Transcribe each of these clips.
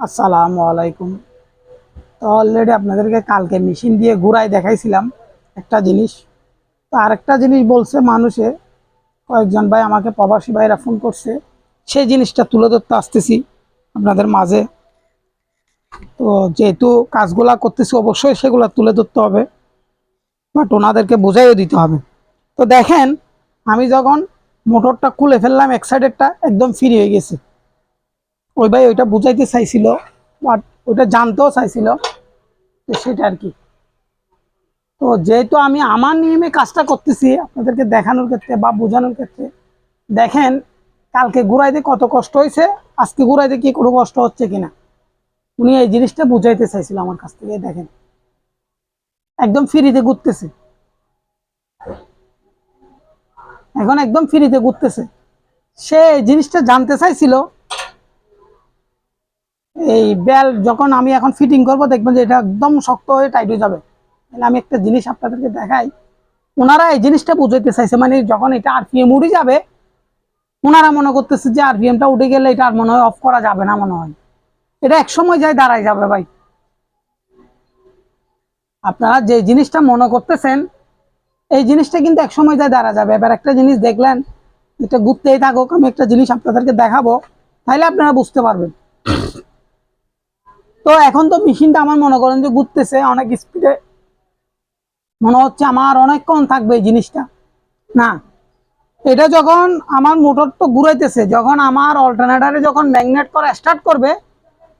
আসসালামু আলাইকুম। তো অলরেডি আপনাদেরকে কালকে মেশিন দিয়ে ঘুরাই দেখাইছিলাম একটা জিনিস। তো আরেকটা জিনিস বলছে মানুষে, কয়েকজন ভাই আমাকে প্রবাসী ভাইরা ফোন করছে, সেই জিনিসটা তুলে ধরতে আসতেছি আপনাদের মাঝে। তো যেহেতু কাজগুলা করতেছি, অবশ্যই সেগুলা তুলে ধরতে হবে বাট ওনাদেরকে বোঝাইও দিতে হবে। তো দেখেন, আমি যখন মোটরটা খুলে ফেললাম, এক সাইডেরটা একদম ফ্রি হয়ে গেছে। ওই ভাই ওইটা বুঝাইতে চাইছিল বাট ওইটা জানতেও চাইছিল তো সেটা আর কি। তো যেহেতু আমি আমার নিয়মে কাজটা করতেছি, আপনাদেরকে দেখানোর ক্ষেত্রে বা বোঝানোর ক্ষেত্রে, দেখেন কালকে ঘুরাইতে কত কষ্ট হয়েছে, আজকে ঘুরাইতে কি কোনো কষ্ট হচ্ছে কিনা। উনি এই জিনিসটা বুঝাইতে চাইছিল আমার কাছ থেকে, দেখেন। একদম ফ্রিতে ঘুরতেছে এখন একদম ফ্রিতে ঘুরতেছে সে জিনিসটা জানতে চাইছিল এই বেল যখন আমি এখন ফিটিং করব, দেখবেন যে এটা একদম শক্ত হয়ে টাইট হয়ে যাবে। তাহলে আমি একটা জিনিস আপনাদেরকে দেখাই। ওনারা এই জিনিসটা বুঝাইতে চাইছে মানে যখন এটা আরপিএম উঠে যাবে, ওনারা মনে করতেছে যে আরপিএমটা উঠে গেলে এটা আর মনে হয় অফ করা যাবে না মনে হয়। এটা এক সময় যায় দাঁড়ায় যাবে ভাই। আপনারা যে জিনিসটা মনে করতেছেন, এই জিনিসটা কিন্তু এক সময় যায় দাঁড়া যাবে। এবার একটা জিনিস দেখলেন, এটা ঘুরতেই থাকুক, আমি একটা জিনিস আপনাদেরকে দেখাবো, তাহলে আপনারা বুঝতে পারবেন। তো এখন তো মেশিনটা আমার মনে করেন যে ঘুরতেছে, অনেক স্পিডে মনে হচ্ছে আমার অনেকক্ষণ থাকবে এই জিনিসটা। না, এটা যখন আমার মোটর তো ঘুরাইতেছে, যখন আমার অল্টারনেটারে যখন ম্যাগনেট করা স্টার্ট করবে,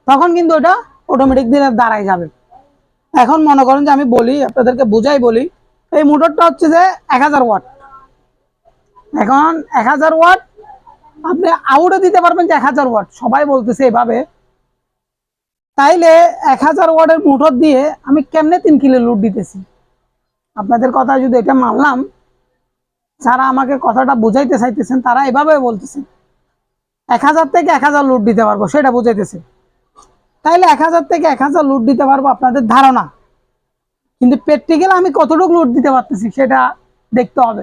তখন কিন্তু এটা অটোমেটিক দিলে দাঁড়ায় যাবে। এখন মনে করেন যে আমি বলি, আপনাদেরকে বোঝাই বলি, এই মোটরটা হচ্ছে যে এক হাজার ওয়াট এখন এক হাজার ওয়াট আপনি আউটে দিতে পারবেন যে এক হাজার ওয়াট সবাই বলতেছে এভাবে। তাইলে এক হাজার ওয়ার্ডের মোটর দিয়ে আমি কেমনে তিন কিলো লুট দিতেছি? আপনাদের কথা যদি এটা মানলাম, যারা আমাকে কথাটা বুঝাইতে চাইতেছেন, তারা এভাবে বলতেছেন। এক হাজার থেকে এক হাজার লুট দিতে পারব, সেটা বুঝাইতেছে। তাইলে এক হাজার থেকে এক হাজার লুট দিতে পারব আপনাদের ধারণা। কিন্তু প্র্যাকটিক্যাল আমি কতটুকু লুট দিতে পারতেছি, সেটা দেখতে হবে।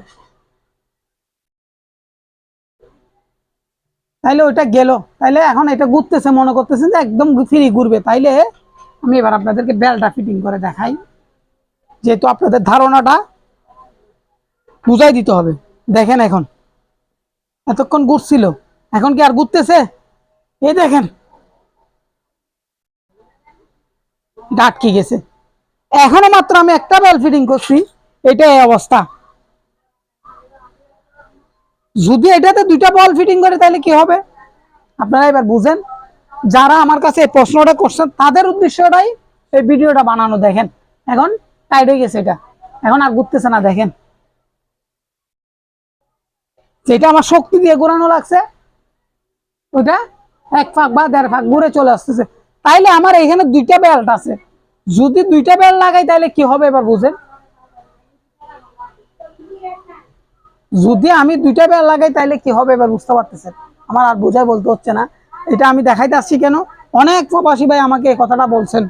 তাইলে ওইটা গেল। তাইলে এখন এটা ঘুরতেছে, মনে করতেছেন যে একদম ফ্রি ঘুরবে। তাইলে আমি এবার আপনাদেরকে বেলটা ফিটিং করে দেখাই। যেহেতু আপনাদের ধারণাটা বুঝাই দিতে হবে। দেখেন এখন। এতক্ষণ ঘুরছিল। এখন কি আর ঘুরতেছে? এই দেখেন। ডাটকি গেছে। এখনও মাত্র আমি একটা বেল ফিটিং করছি। এটা এই অবস্থা। যদি এটাতে দুইটা বল ফিটিং করে, তাহলে কি হবে? আপনারা এবার বুঝেন। যারা আমার কাছে প্রশ্নটা করছেন, তাদের উদ্দেশ্যটাই এই ভিডিওটা বানানো, দেখেন। এখন টাইট হয়ে গেছে এটা। এখন আর ঘুরতেছে না, দেখেন। যেটা আমার শক্তি দিয়ে ঘোরানো লাগছে, ওইটা এক ফাঁক বা দেড় ফাঁক ঘুরে চলে আসতেছে। তাইলে আমার এখানে দুইটা বেল্ট আছে। যদি দুইটা বেল্ট লাগাই তাহলে কি হবে এবার বুঝেন? যদি আমি দুইটা বেল লাগাই তাহলে কি হবে? এবার বুঝতে পারতেছেন। আমার আর বোঝাই বলতে হচ্ছে না। এটা আমি দেখাইতে আসছি কেন? অনেক প্রবাসী ভাই আমাকে এই কথাটা বলছেন।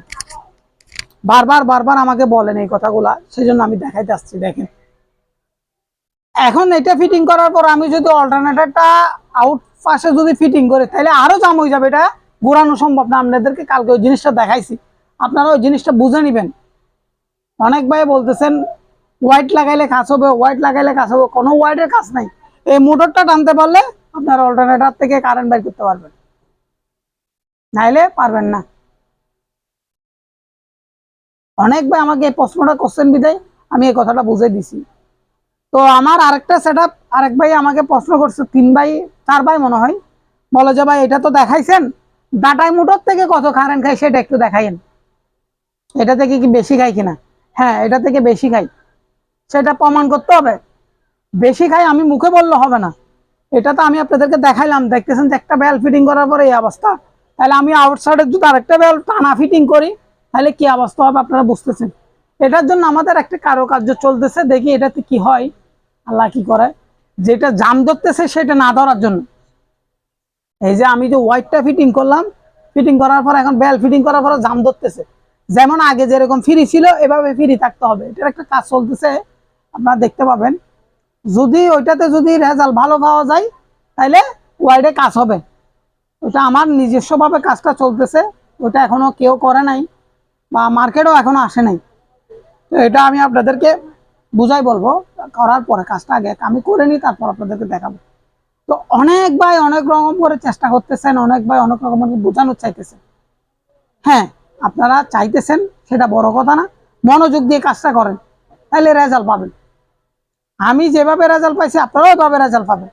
বারবার বারবার আমাকে বলেন এই কথাগুলা। সেই জন্য আমি দেখাইতে আসছি, দেখেন। এখন এটা ফিটিং করার পর আমি যদি অল্টারনেটরটা আউট পাশে যদি ফিটিং করি তাহলে আরও জাম হয়ে যাবে এটা। ঘোরানো সম্ভব না। আপনাদেরকে কালকে ওই জিনিসটা দেখাইছি। আপনারা ওই জিনিসটা বুঝে নিবেন। অনেক ভাই বলতেছেন হোয়াইট লাগাইলে কাজ হবে হোয়াইট লাগাইলে কাজ হবে, কোনো হোয়াইটের কাজ নাই। এই মোটরটা টানতে পারলে আপনার অল্টারনেটার থেকে কারেন্ট বের করতে পারবেন। নাইলে পারবেন না। অনেক ভাই আমাকে এই প্রশ্নটা কোশ্চেন বিদায়, আমি এই কথাটা বুঝে দিছি। তো আমার আরেকটা সেট আরেক ভাই আমাকে প্রশ্ন করছে, তিন ভাই, চার ভাই মনে হয়। বলে যে ভাই, এটা তো দেখাইছেন? ডাটাই মোটর থেকে কত কারেন্ট খাই সেটা একটু দেখাইন এটা থেকে কি বেশি খাই কিনা? হ্যাঁ এটা থেকে বেশি খাই সেটা প্রমাণ করতে হবে। বেশি খাই আমি মুখে বললে হবে না। এটা তো আমি আপনাদেরকে দেখাইলাম, দেখতেছেন যে একটা বেল ফিটিং করার পরে এই অবস্থা। তাহলে আমি আউটসাইডে যদি আরেকটা বেল টানা ফিটিং করি, তাহলে কি অবস্থা হবে আপনারা বুঝতেছেন। এটার জন্য আমাদের একটা কারুকার্য চলতেছে, দেখি এটাতে কি হয়, আল্লাহ কি করে। যেটা জাম ধরতেছে সেটা না ধরার জন্য। এই যে আমি যে হোয়াইটটা ফিটিং করলাম ফিটিং করার পর এখন বেল ফিটিং করার পর জাম ধরতেছে। যেমন আগে যেরকম ফ্রি ছিল, এভাবে ফ্রি থাকতে হবে। এটার একটা কাজ চলতেছে আপনারা দেখতে পাবেন। যদি ওইটাতে যদি রেজাল্ট ভালো পাওয়া যায় তাহলে ওয়াইডে কাজ হবে। ওটা আমার নিজস্বভাবে কাজটা চলতেছে ওটা এখনও কেউ করে নাই বা মার্কেটও এখনও আসে নাই। তো এটা আমি আপনাদেরকে বুঝাই বলব, করার পরে কাজটা আগে আমি করে নিই, তারপর আপনাদেরকে দেখাবো। তো অনেক ভাই অনেক রকম করে চেষ্টা করতেছেন, অনেক ভাই অনেক রকম বোঝানোর চাইতেছেন। হ্যাঁ আপনারা চাইতেছেন, সেটা বড় কথা না, মনোযোগ দিয়ে কাজটা করেন তাহলে রেজাল্ট পাবেন। আমি যেভাবে রেজাল্ট পাইছি, আপনারাও ওইভাবে রেজাল্ট পাবেন।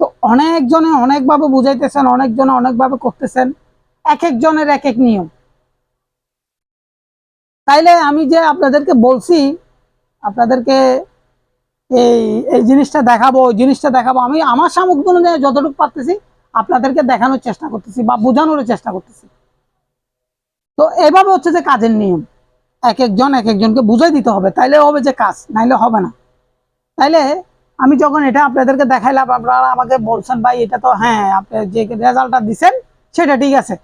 তো অনেকজনে অনেকভাবে বুঝাইতেছেন, অনেকজনে অনেকভাবে করতেছেন, এক একজনের এক এক নিয়ম। তাইলে আমি যে আপনাদেরকে বলছি, আপনাদেরকে এই এই জিনিসটা দেখাবো, ওই জিনিসটা দেখাবো, আমি আমার সামগ্রী যতটুকু পারতেছি, আপনাদেরকে দেখানোর চেষ্টা করতেছি বা বোঝানোর চেষ্টা করতেছি। তো এভাবে হচ্ছে যে কাজের নিয়ম। এক একজন এক একজনকে বুঝাই দিতে হবে। তাইলে হবে যে কাজ, নাইলে হবে না। তাইলে আমি যখন এটা আপনাদেরকে দেখাইলাম, আপনারা আমাকে বলছেন, ভাই, এটা তো হ্যাঁ আপনি যে রেজাল্টটা দিচ্ছেন সেটা ঠিক আছে।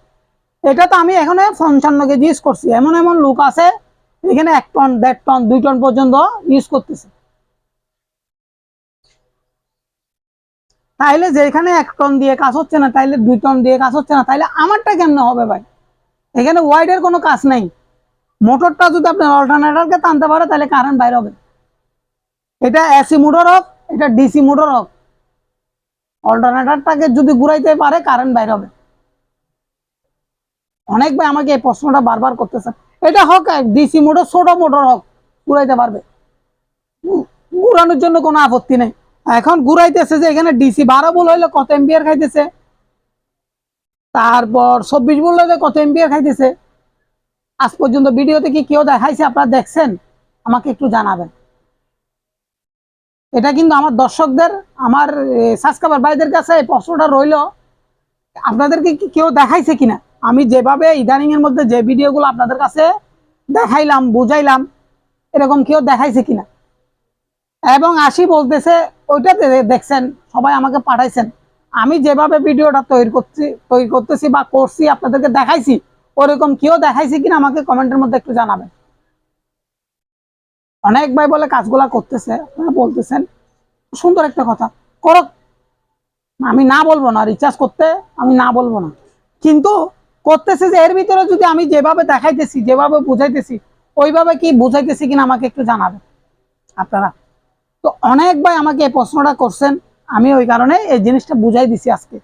এটা তো আমি এখানে পঞ্চান্ন কেজি ইউজ করছি। এমন এমন লোক আছে, এখানে এক টন, দেড় টন, দুই টন পর্যন্ত ইউজ করতেছে। তাইলে যেখানে এক টন দিয়ে কাজ হচ্ছে না, তাইলে দুই টন দিয়ে কাজ হচ্ছে না, তাইলে আমারটা কেমনে হবে ভাই? এখানে ওয়াইডের কোনো কাজ নেই। মোটরটা যদি আপনার অল্টারনেটারকে টানতে পারে তাহলে কারেন্ট বাইরে হবে। এটা এসি মোটর হোক, এটা ডিসি মোটর হোক, অল্টারনেটারটাকে যদি ঘুরাইতে পারে কারেন্ট বাইরে হবে। অনেক ভাই আমাকে এই প্রশ্নটা বারবার করতেছে। এটা হোক ডিসি মোটর, ছোট মোটর হোক, ঘুরাইতে পারবে। ঘুরানোর জন্য কোনো আপত্তি নেই। এখন ঘুরাইতেছে যে এখানে ডিসি বারো বল হইলে কত এম্পিয়ার খাইতেছে? তারপর চব্বিশ বল হইলে কত এম্পিয়ার খাইতেছে? আজ পর্যন্ত ভিডিওতে কি কেউ দেখাইছে? আপনারা দেখছেন? আমাকে একটু জানাবেন। এটা কিন্তু আমার দর্শকদের, আমার সাবস্ক্রাইবার ভাইদের কাছে এই প্রশ্নটা রইল, আপনাদেরকে কি কেউ দেখাইছে কিনা? আমি যেভাবে ইদানিং এর মধ্যে যে ভিডিওগুলো আপনাদের কাছে দেখাইলাম, বুঝাইলাম, এরকম কেউ দেখাইছে কিনা? এবং আসি বলতেছে ওইটা দেখছেন, সবাই আমাকে পাঠাইছেন। আমি যেভাবে ভিডিওটা তৈরি করছি, তৈরি করতেছি বা করছি, আপনাদেরকে দেখাইছি ওরকম কেউ দেখাইছে কিনা আমাকে কমেন্টের মধ্যে একটু জানাবেন। অনেক ভাই বলে কাজগুলা করতেছে, আপনারা বলতেছেন। সুন্দর একটা কথা। করক আমি না বলব না রিচার্জ করতে আমি না বলব না। কিন্তু করতেছে যে এর ভিতরে যদি আমি যেভাবে দেখাইতেছি, যেভাবে বুঝাইতেছি, ওইভাবে কি বুঝাইতেছি কিনা আমাকে একটু জানাবেন আপনারা। তো অনেক ভাই আমাকে এই প্রশ্নটা করছেন, আমি ওই কারণে এই জিনিসটা বুঝাই দিছি আজকে।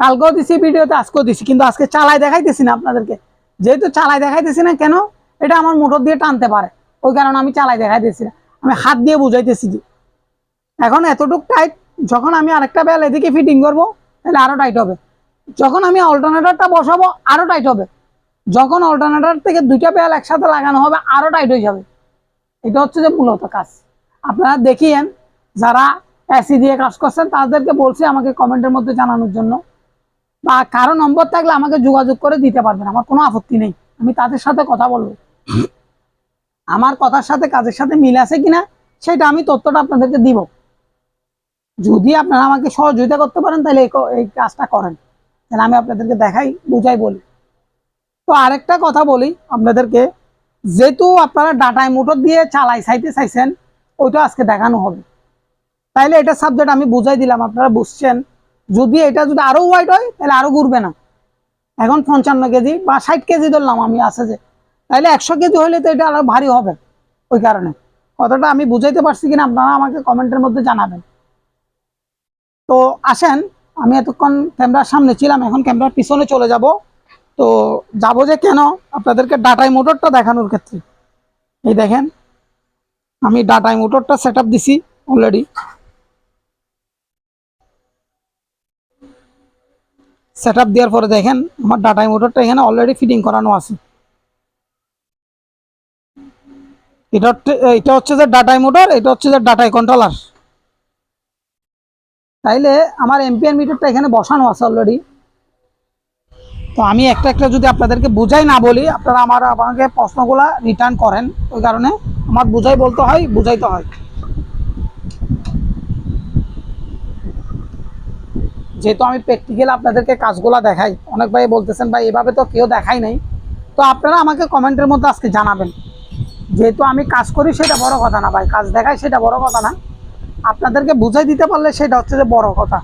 কালকেও দিছি, ভিডিওতে আজকেও দিছি, কিন্তু আজকে চালাই দেখাইতেছি না আপনাদেরকে। যেহেতু চালাই দেখাইতেছি না কেন, এটা আমার মোটর দিয়ে টানতে পারে। ওই কারণে আমি চালাই দেখাইতেছি না। আমি হাত দিয়ে বুঝাইতেছি যে এখন এতটুক টাইট যখন আমি আরেকটা বেল এদিকে ফিটিং করব, তাহলে আরও টাইট হবে। যখন আমি অল্টারনেটরটা বসাবো, আরও টাইট হবে। যখন অল্টারনেটর থেকে দুইটা বেল একসাথে লাগানো হবে, আরও টাইট হয়ে যাবে। এটা হচ্ছে যে মূলত কাজ। আপনারা দেখিয়েন, যারা এসি দিয়ে কাজ করছেন, তাদেরকে বলছি আমাকে কমেন্টের মধ্যে জানানোর জন্য। বা কারও নম্বর থাকলে আমাকে যোগাযোগ করে দিতে পারবেন, আমার কোনো আপত্তি নেই। আমি তাদের সাথে কথা বলব। আমার কথার সাথে কাজের সাথে মিল আছে কিনা, সেটা আমি তথ্যটা আপনাদেরকে দিব। যদি আপনারা আমাকে সহযোগিতা করতে পারেন, তাহলে এই কাজটা করেন। তাহলে আমি আপনাদেরকে দেখাই, বুঝাই বলি। তো আরেকটা কথা বলি আপনাদেরকে, যেহেতু আপনারা ডাটায় মোটর দিয়ে চালাই চাইতে চাইছেন, ওইটা আজকে দেখানো হবে। তাইলে এটা সাবজেক্ট আমি বুঝাই দিলাম, আপনারা বুঝছেন। যদি এটা যদি আরও ওয়াইড হয়, তাহলে আরও ঘুরবে না। এখন পঞ্চান্ন কেজি বা ষাট কেজি ধরলাম আমি আছে যে। তাইলে একশো কেজি হলে তো এটা আরও ভারী হবে ওই কারণে। কথাটা আমি বুঝাইতে পারছি কিনা আপনারা আমাকে কমেন্টের মধ্যে জানাবেন। তো আসেন, আমি এতক্ষণ ক্যামেরার সামনে ছিলাম, এখন ক্যামেরার পিছনে চলে যাব। তো যাব যে কেন? আপনাদেরকে ডাটাই মোটরটা দেখানোর ক্ষেত্রে। এই দেখেন, আমি ডাটাই মোটরটা সেট আপ দিছি অলরেডি সেট আপ দেওয়ার পরে দেখেন আমার ডাটা মোটরটা এখানে অলরেডি ফিটিং করানো আছে। এটা এটা হচ্ছে যে ডাটাই মোটর এটা হচ্ছে যে ডাটাই কন্ট্রোলার তাইলে আমার এমপিআর মিটারটা এখানে বসানো আছে অলরেডি তো আমি একটা একটা যদি আপনাদেরকে বুঝাই না বলি, আপনারা আমার, আমাকে প্রশ্নগুলা রিটার্ন করেন। ওই কারণে আমার বুঝাই বলতে হয়, বুঝাইতে হয়। যেহেতু আমি প্র্যাকটিক্যাল আপনাদেরকে কাজগুলো দেখাই, অনেক ভাই বলতেছেন, ভাই, এভাবে তো কেউ দেখাই নাই। তো আপনারা আমাকে কমেন্টের মধ্যে আজকে জানাবেন। যেহেতু আমি কাজ করি, সেটা বড় কথা না ভাই। কাজ দেখাই, সেটা বড় কথা না। আপনাদেরকে বুঝাই দিতে পারলে সেটা হচ্ছে যে বড় কথা।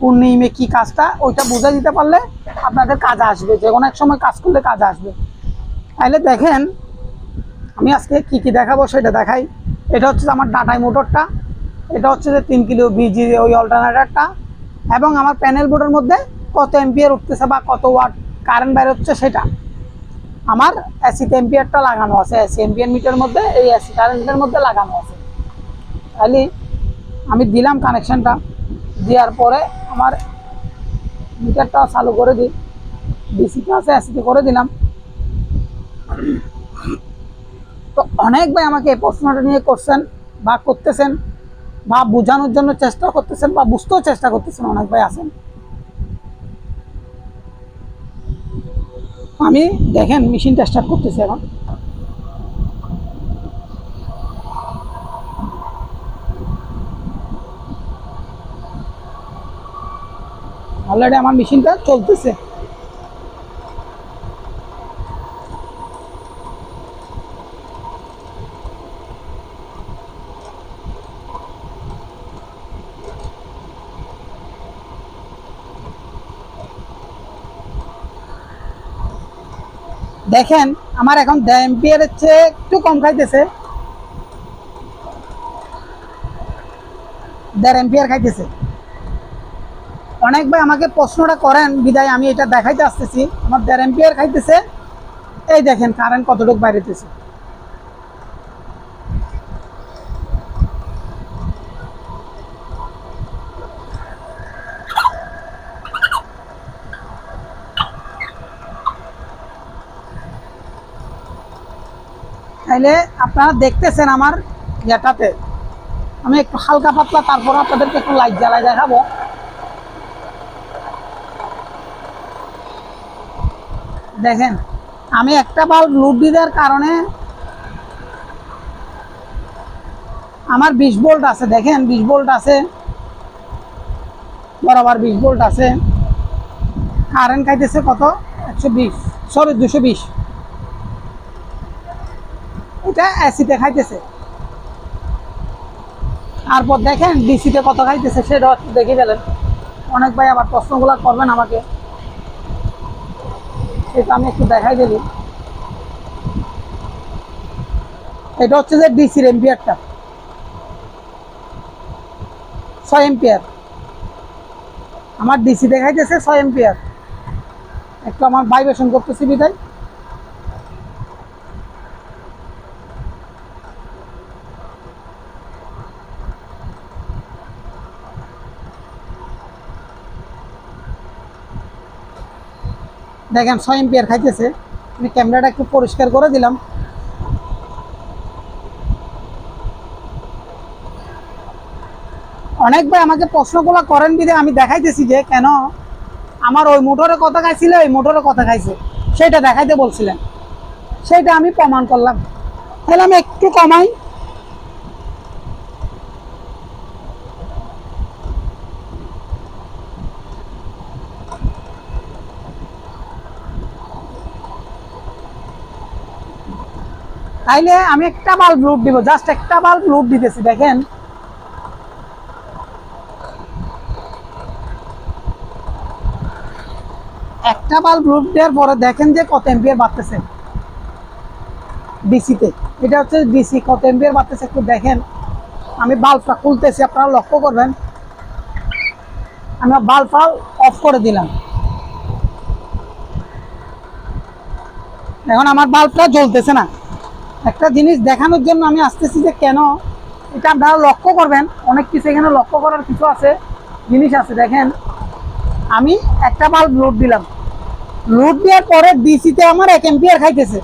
কোন নিয়মে কী কাজটা, ওইটা বুঝাই দিতে পারলে আপনাদের কাজ আসবে। যে কোনো এক সময় কাজ করলে কাজ আসবে। তাহলে দেখেন, আমি আজকে কি কি দেখাবো সেটা দেখাই। এটা হচ্ছে আমার ডাটাই মোটরটা। এটা হচ্ছে যে তিন কিলো বিজি ওই অল্টারনেটারটা এবং আমার প্যানেল বোর্ডের মধ্যে কত এম্পিয়ার উঠতেছে বা কত ওয়াট কারেন্ট বের হচ্ছে সেটা। আমার এসি এম্পিয়ারটা লাগানো আছে। এসি এম্পিয়ার মিটার মধ্যে, এই এসি কারেন্টের মধ্যে লাগানো আছে। তাহলে আমি দিলাম কানেকশনটা দেওয়ার পরে আমার মিটারটা চালু করে দিই। ডিসিতে আছে এসিতে করে দিলাম। তো অনেক ভাই আমাকে এই প্রশ্নটা নিয়ে করছেন বা করতেছেন। বা বোঝানোর জন্য চেষ্টা করতেছেন বা বুঝতেও চেষ্টা করতেছেন, অনেক ভাই আছেন। আমি দেখেন মেশিনটা স্টার্ট করতেছি এখন। অলরেডি আমার মেশিনটা চলতেছে। দেখেন, আমার এখন এম্পিয়ারের চেয়ে একটু কম খাইতেছে। দেড় এম্পিয়ার খাইতেছে। অনেক ভাই আমাকে প্রশ্নটা করেন, বিদায়, আমি এটা দেখাইতে আসতেছি। আমার দেড় এম্পিয়ার খাইতেছে। এই দেখেন কারেন্ট কতটুকু বাইরেতেছে। তাইলে আপনারা দেখতেছেন আমার ইয়েটাতে। আমি একটু হালকা পাতলা, তারপর আপনাদেরকে একটু লাইট জ্বালাই দেখাবো। দেখেন, আমি একটা বাল্ব লুট দেওয়ার কারণে আমার বিশ ভোল্ট আছে। দেখেন, বিশ ভোল্ট আছে, বরাবর বিশ ভোল্ট আছে। কারেন্ট খাইতেছে কত? একশো বিশ সরি দুশো বিশ। এটা অ্যাসিতে খাইতেছে। তারপর দেখেন, ডিসিতে কত খাইতেছে সেটা একটু দেখে গেলেন অনেক ভাই আবার প্রশ্নগুলো করবেন আমাকে। সেটা আমি একটু দেখাই দিলি এটা হচ্ছে যে ডিসির এম্পিয়ারটা ছয় এম্পিয়ার আমার ডিসি দেখাইতেছে ছয় এম্পিয়ার একটু আমার ভাইব্রেশন করতেছি বিদায় দেখেন ছয় এম্পিয়ার খাইতেছে। আমি ক্যামেরাটা একটু পরিষ্কার করে দিলাম। অনেক ভাই আমাকে প্রশ্নগুলো করেন বিধে, আমি দেখাইতেছি যে, কেন আমার ওই মোটরে কথা খাইছিল ওই মোটরে কথা খাইছে। সেটা দেখাইতে বলছিলেন। সেটা আমি প্রমাণ করলাম। তাহলে আমি একটু কমাই। তাইলে আমি একটা বাল্ব লুট দিব জাস্ট একটা বাল্ব লুট দিতেছি, দেখেন। একটা বাল্ব লুট দেওয়ার পরে দেখেন যে কত এম্পিয়ার বাড়তেছে। ডিসিতে এটা হচ্ছে ডিসি কত এম্পিয়ার বাড়তেছে একটু দেখেন। আমি বাল্বটা খুলতেছি, আপনারা লক্ষ্য করবেন। আমি বাল্বটা অফ করে দিলাম। এখন আমার বাল্বটা জ্বলতেছে না। একটা জিনিস দেখানোর জন্য আমি আসতেছি যে কেন? এটা আপনারা লক্ষ্য করবেন, অনেক কিছু এখানে লক্ষ্য করার কিছু আছে, জিনিস আছে, দেখেন। আমি একটা বাল্ব লোড দিলাম। লোড দেওয়ার পরে ডিসিতে আমার এক এম্পিয়ার খাইতেছে।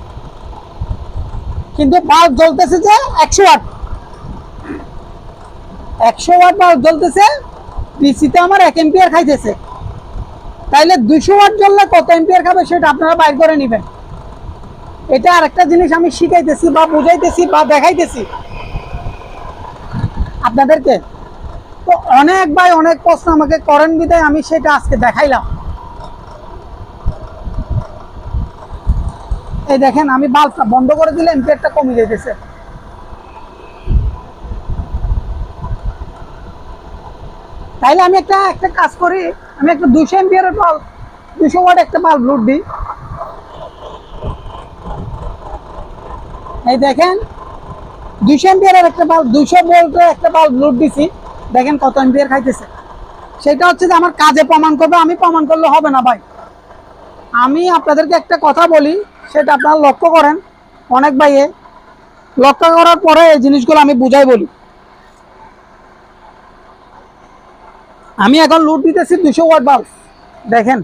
কিন্তু বাল্ব জ্বলতেছে যে একশো ওয়াট। একশো ওয়াট বাল্ব জ্বলতেছে ডিসিতে আমার এক এম্পিয়ার খাইতেছে। তাইলে দুশো ওয়াট জ্বললে কত এম্পিয়ার খাবে সেটা আপনারা বাইর করে নেবেন। এটা আরেকটা জিনিস আমি শিখাইতেছি বা বুঝাইতেছি বা দেখাইতেছি। আপনাদেরকে? তো অনেক ভাই অনেক প্রশ্ন আমাকে করেন বিদায় আমি সেটা আজকে দেখাইলাম। এই দেখেন, আমি বাল্বটা বন্ধ করে দিলে এম্পিয়ারটা কমে যেতেছে তাইলে আমি একটা একটা কাজ করি। আমি একটা দুশো এমপিয়ারের বাল্ব দুশো ওয়াট একটা বাল্ব লোড দিই। এই দেখেন দুশো এম্পিয়ারের একটা বাল্ব দুশো ভোল্টের একটা বাল্ব লোড দিছি। দেখেন কত এম্পিয়ার খাইতেছে। সেটা হচ্ছে যে আমার কাজে প্রমাণ করবে, আমি প্রমাণ করলে হবে না ভাই। আমি আপনাদেরকে একটা কথা বলি, সেটা আপনারা লক্ষ্য করেন। অনেক ভাইয়ে লক্ষ্য করার পরে এই জিনিসগুলো আমি বুঝাই বলি। আমি এখন লুট দিতেছি দুশো ওয়াট বাল্ব দেখেন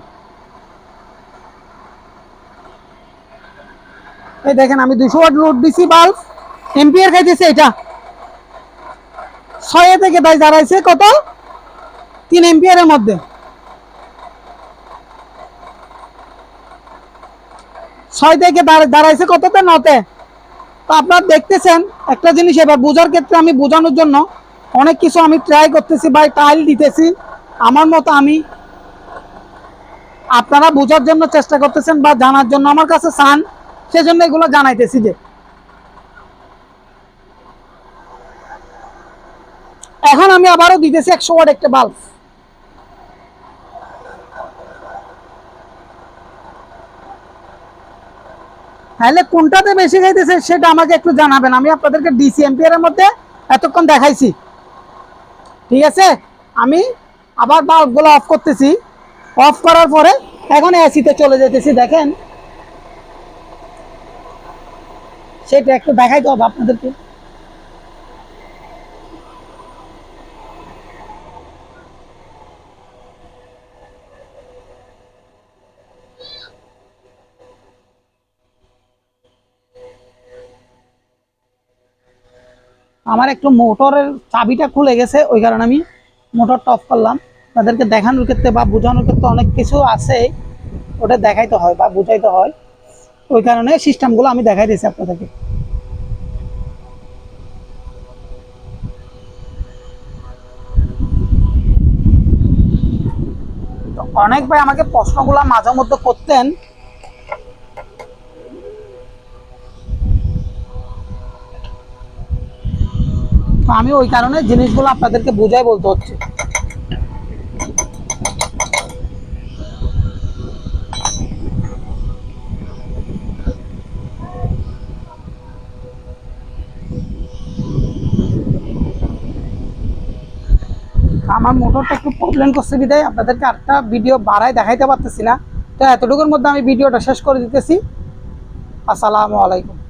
এই দেখেন, আমি দুশো ওয়াট লুট দিছি বাল্ব খাইতেছে এটা। থেকে তাই দাঁড়াইছে কত? তিন মধ্যে। ছয় থেকে দাঁড়াইছে কততে? নতে। তো আপনারা দেখতেছেন, একটা জিনিস এবার বোঝার ক্ষেত্রে আমি বোঝানোর জন্য অনেক কিছু আমি ট্রাই করতেছি বা টাইল দিতেছি। আমার মতো আমি আপনারা বোঝার জন্য চেষ্টা করতেছেন বা জানার জন্য। আমার কাছে চান সেজন্য এগুলো জানাইতেছি যে এখন আমি আবারও দিতেছি একশো ওয়াট একটা বাল্ব। তাহলে কোনটাতে বেশি খাইতেছে সেটা আমাকে একটু জানাবেন, আমি আপনাদেরকে ডিসি এম্পিয়ারের মধ্যে এতক্ষণ দেখাইছি। ঠিক আছে? আমি আবার বাল্বগুলো অফ করতেছি। অফ করার পরে এখন এসিতে চলে যেতেছি দেখেন। সেটা একটু দেখাইতে হবে আপনাদেরকে। আমার একটু মোটরের চাবিটা খুলে গেছে, ওই কারণে আমি মোটরটা অফ করলাম। তাদেরকে দেখানোর ক্ষেত্রে বা বোঝানোর ক্ষেত্রে অনেক কিছু আছে, ওটা দেখাইতে হয় বা বুঝাইতে হয়। ওই কারণে সিস্টেমগুলো আমি দেখাই দিয়েছি আপনাদেরকে তো অনেক ভাই আমাকে প্রশ্নগুলা মাঝে মধ্যে করতেন। আমি ওই কারণে জিনিসগুলো আপনাদেরকে বুঝাই বলতে হচ্ছে আমার মোটরটা একটু প্রবলেম করছে বিদায় আপনাদেরকে আটটা ভিডিও বাড়ায় দেখাইতে পারতেছি না। তো এতটুকুর মধ্যে আমি ভিডিওটা শেষ করে দিতেছি। আসসালামু আলাইকুম।